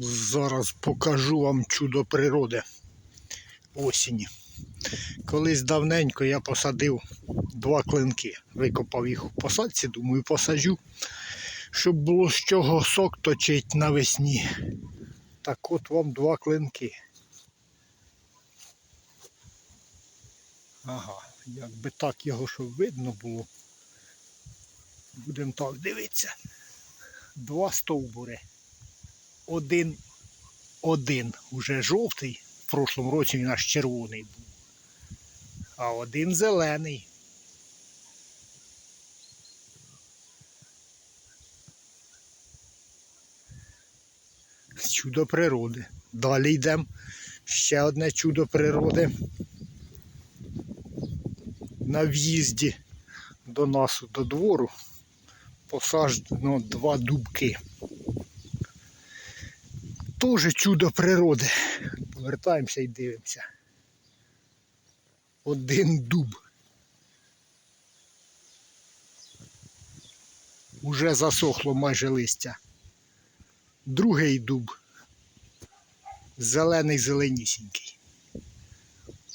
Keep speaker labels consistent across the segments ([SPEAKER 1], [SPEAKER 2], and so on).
[SPEAKER 1] Зараз покажу вам чудо природи осені. Колись давненько я посадив два клинки. Викопав їх у посадці, думаю, посаджу, щоб було з чого сок точить навесні. Так от вам два клинки. Ага, якби так його щоб видно було. Будемо так дивитися. Два стовбури. Один, один уже жовтий. В прошлому році він аж червоний був. А один зелений. Чудо природи. Далі йдемо. Ще одне чудо природи. На в'їзді до нас до двору посаджено два дубки. Тоже чудо природи. Повертаємося і дивимося. Один дуб. Уже засохло майже листя. Другий дуб. Зелений зеленісінький.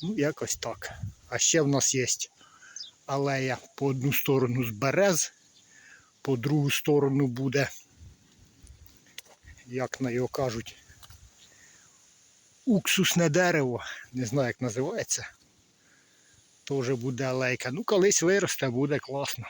[SPEAKER 1] Ну, якось так. А ще в нас є алея по одну сторону з берез, по другу сторону буде, як на його кажуть, уксусне дерево. Не знаю, як називається. Теж буде алейка. Ну, колись виросте, буде класно.